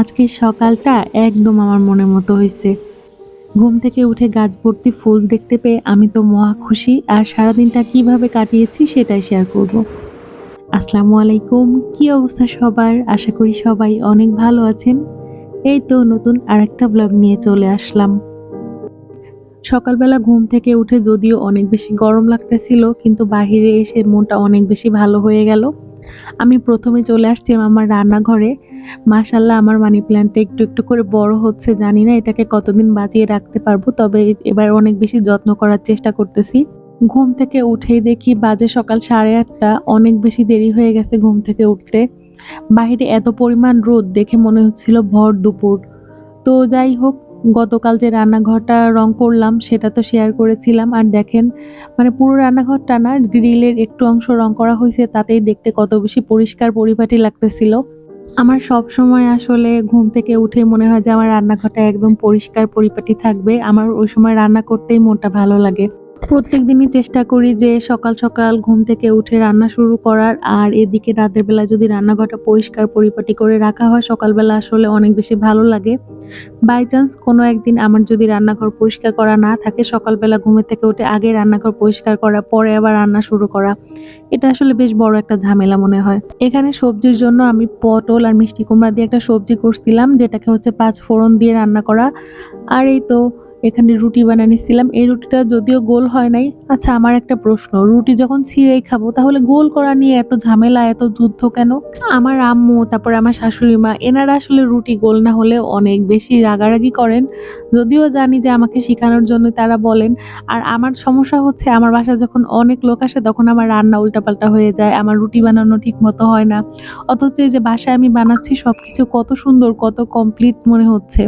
আজকের সকালটা একদম আমার মনের মতো হয়েছে। ঘুম থেকে উঠে গাছ ভর্তি ফুল দেখতে পেয়ে আমি তো মহা খুশি, আর সারাদিনটা কীভাবে কাটিয়েছি সেটাই শেয়ার করব। আসসালামু আলাইকুম, কি অবস্থা সবার? আশা করি সবাই অনেক ভালো আছেন। এই তো নতুন আরেকটা ব্লগ নিয়ে চলে আসলাম। সকালবেলা ঘুম থেকে উঠে যদিও অনেক বেশি গরম লাগতেছিল, কিন্তু বাহিরে এসে মনটা অনেক বেশি ভালো হয়ে গেল। আমি প্রথমে চলে আসছিলাম আমার রান্নাঘরে মাশাল্লাহ আমার মানি প্ল্যান্টটা একটু একটু করে বড় হচ্ছে, জানি না এটাকে কতদিন বাঁচিয়ে রাখতে পারব, তবে এবার অনেক বেশি যত্ন করার চেষ্টা করতেছি। ঘুম থেকে উঠেই দেখি বাজে সকাল সাড়ে আটটা, অনেক বেশি দেরি হয়ে গেছে ঘুম থেকে উঠতে। বাইরে এত পরিমাণ রোদ দেখে মনে হচ্ছিল ভর দুপুর। তো যাই হোক, গতকাল যে রান্নাঘরটা রং করলাম, সেটা তো শেয়ার করেছিলাম। আর দেখেন মানে পুরো রান্নাঘরটা না, গ্রিলের একটু অংশ রং করা হয়েছে, তাতেই দেখতে কত বেশি পরিষ্কার পরিপাটি লাগতেছিল। আমার সব সময় আসলে ঘুম থেকে উঠে মনে হয় যে আমার রান্নাঘরটা একদম পরিষ্কার পরিপাটি থাকবে। আমার ওই সময় রান্না করতেই মনটা ভালো লাগে। প্রত্যেক দিনই চেষ্টা করি যে সকাল সকাল ঘুম থেকে উঠে রান্না শুরু করার। আর এদিকে রাতের বেলা যদি রান্নাঘরটা পরিষ্কার পরিপাটি করে রাখা হয়, সকালবেলা আসলে অনেক বেশি ভালো লাগে। বাই চান্স কোনো একদিন আমার যদি রান্নাঘর পরিষ্কার করা না থাকে, সকালবেলা ঘুমের থেকে উঠে আগে রান্নাঘর পরিষ্কার করা, পরে আবার রান্না শুরু করা, এটা আসলে বেশ বড় একটা ঝামেলা মনে হয়। এখানে সবজির জন্য আমি পটল আর মিষ্টি কুমড়া দিয়ে একটা সবজি করছিলাম, যেটাকে হচ্ছে পাঁচ ফোড়ন দিয়ে রান্না করা। আর এই তো এখানে রুটি বানিয়ে নিচ্ছিলাম এই রুটিটা যদিও গোল হয় নাই। আচ্ছা আমার একটা প্রশ্ন। রুটি যখন ছিঁড়েই খাব, তাহলে গোল করা নিয়ে এত ঝামেলা, এত যুদ্ধ কেন? আমার আম্মু, তারপরে আমার শাশুড়ি মা, এনারা আসলে রুটি গোল না হলে অনেক বেশি রাগারাগি করেন। যদিও জানি যে আমাকে শেখানোর জন্য তারা বলেন। আর আমার সমস্যা হচ্ছে, আমার বাসায় যখন অনেক লোক আসে, তখন আমার রান্না উল্টাপাল্টা হয়ে যায়। আমার রুটি বানানো ঠিক মতো হয় না। অথচ এই যে বাসায় আমি বানাচ্ছি সব কিছু কত সুন্দর, কত কমপ্লিট মনে হচ্ছে।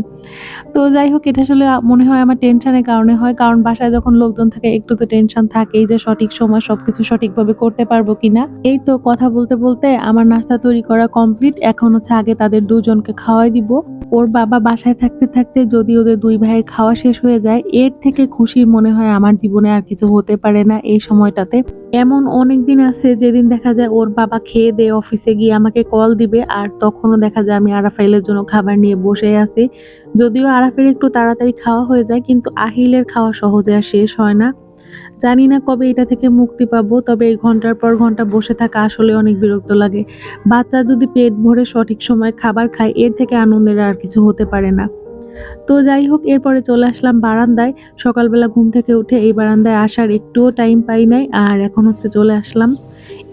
তো যাই হোক, এটা আসলে মনে হয় আমার টেনশনের কারণে হয়, কারণ বাসায় যখন লোকজন থাকে একটু তো টেনশন থাকেই যে সঠিক সময় সবকিছু সঠিকভাবে করতে পারব কিনা। এই তো কথা বলতে বলতে আমার নাস্তা তৈরি করা কমপ্লিট এখন হচ্ছে আগে তাদের দুজনকে খাওয়াই দিব। ওর বাবা বাসায় থাকতে থাকতে যদি ওদের দুই ভাইয়ের খাওয়া শেষ হয়ে যায়, এর থেকে খুশির মনে হয় আমার জীবনে আর কিছু হতে পারে না এই সময়টাতে। এমন অনেক দিন আছে যেদিন দেখা যায় ওর বাবা খেয়ে দিয়ে অফিসে গিয়ে আমাকে কল দিবে, আর তখনও দেখা যায় আমি আরাফাইলের জন্য খাবার নিয়ে বসে আছি। যদিও আরাফের একটু তাড়াতাড়ি খাওয়া হয়ে যায়, কিন্তু আহিলের খাওয়া সহজে আর শেষ হয় না। জানি না কবে এটা থেকে মুক্তি পাবো, তবে এই ঘণ্টার পর ঘণ্টা বসে থাকা আসলে অনেক বিরক্ত লাগে। বাচ্চা যদি পেট ভরে সঠিক সময় খাবার খায়, এর থেকে আনন্দের আর কিছু হতে পারে না। তো যাই হোক, এরপরে চলে আসলাম বারান্দায়। সকালবেলা ঘুম থেকে উঠে এই বারান্দায় আসার একটুও টাইম পাই নাই, আর এখন হচ্ছে চলে আসলাম।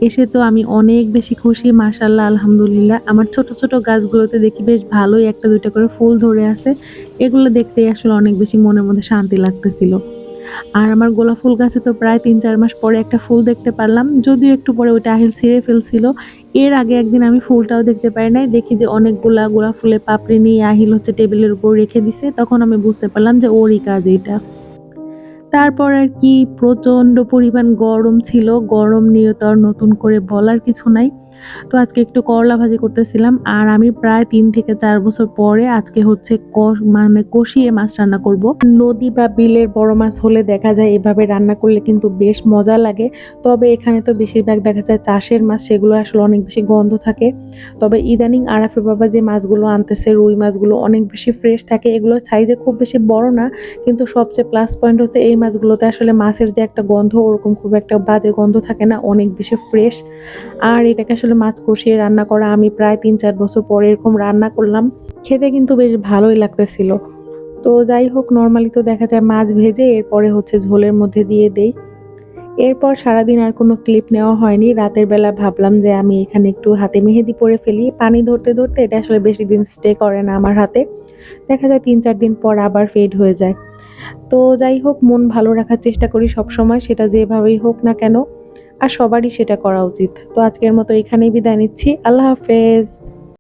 এসে তো আমি অনেক বেশি খুশি মাশাল্লাহ আলহামদুলিল্লাহ। আমার ছোট ছোট গাছগুলোতে দেখি বেশ ভালোই একটা দুইটা করে ফুল ধরে আছে। এগুলো দেখতেই আসলে অনেক বেশি মনের মধ্যে শান্তি লাগতেছিল। আর আমার গোলাপ ফুল গাছে তো প্রায় তিন, চার মাস পরে একটা ফুল দেখতে পারলাম। যদিও একটু পরে ওইটা আহিল ছিঁড়ে ফেলছিল। এর আগে একদিন আমি ফুলটাও দেখতে পাই নাই। দেখি যে অনেকগুলা গোলাপ ফুলের পাপড়ি নিয়ে আহিল হচ্ছে টেবিলের উপর রেখে দিছে। তখন আমি বুঝতে পারলাম যে ওরই কাজ এইটা। তারপর আর কি প্রচণ্ড পরিমাণ গরম ছিল, গরম নিয়ে তো আর নতুন করে বলার কিছু নাই। তো আজকে একটু করলা ভাজি করতেছিলাম আর আমি প্রায় তিন থেকে চার বছর পরে আজকে হচ্ছে মানে কষিয়ে মাছ রান্না করব। নদী বা বিলের বড় মাছ হলে দেখা যায় এভাবে রান্না করলে কিন্তু বেশ মজা লাগে। তবে এখানে তো বেশিরভাগ দেখা যায় চাষের মাছ সেগুলো আসলে অনেক বেশি গন্ধ থাকে। তবে ইদানিং আরাফে বাবা যে মাছগুলো আনতেছে, রুই মাছগুলো অনেক বেশি ফ্রেশ থাকে। এগুলোর সাইজে খুব বেশি বড় না, কিন্তু সবচেয়ে প্লাস পয়েন্ট হচ্ছে এই মাছগুলোতে আসলে মাছের যে একটা গন্ধ, ওরকম খুব একটা বাজে গন্ধ থাকে না, অনেক বেশি ফ্রেশ আর এটাকে আসলে মাছ কষিয়ে রান্না করা আমি প্রায় তিন চার বছর পরে এরকম রান্না করলাম। খেতে কিন্তু বেশ ভালোই লাগতেছিল। তো যাই হোক নর্মালি তো দেখা যায় মাছ ভেজে এরপরে হচ্ছে ঝোলের মধ্যে দিয়ে দেই। এরপর সারাদিন আর কোনো ক্লিপ নেওয়া হয়নি। রাতের বেলা ভাবলাম যে আমি এখানে একটু হাতে মেহেদি পরে ফেলি। পানি ধরতে ধরতে এটা আসলে বেশি দিন স্টে করে না আমার হাতে। দেখা যায় তিন চার দিন পর আবার ফেড হয়ে যায়। তো যাই হোক, মন ভালো রাখার চেষ্টা করি সব সময় সেটা যেভাবেই হোক না কেন। আর সবারই সেটা করা উচিত। তো আজকের মতো এখানেই বিদায় নিচ্ছি। আল্লাহ হাফেজ।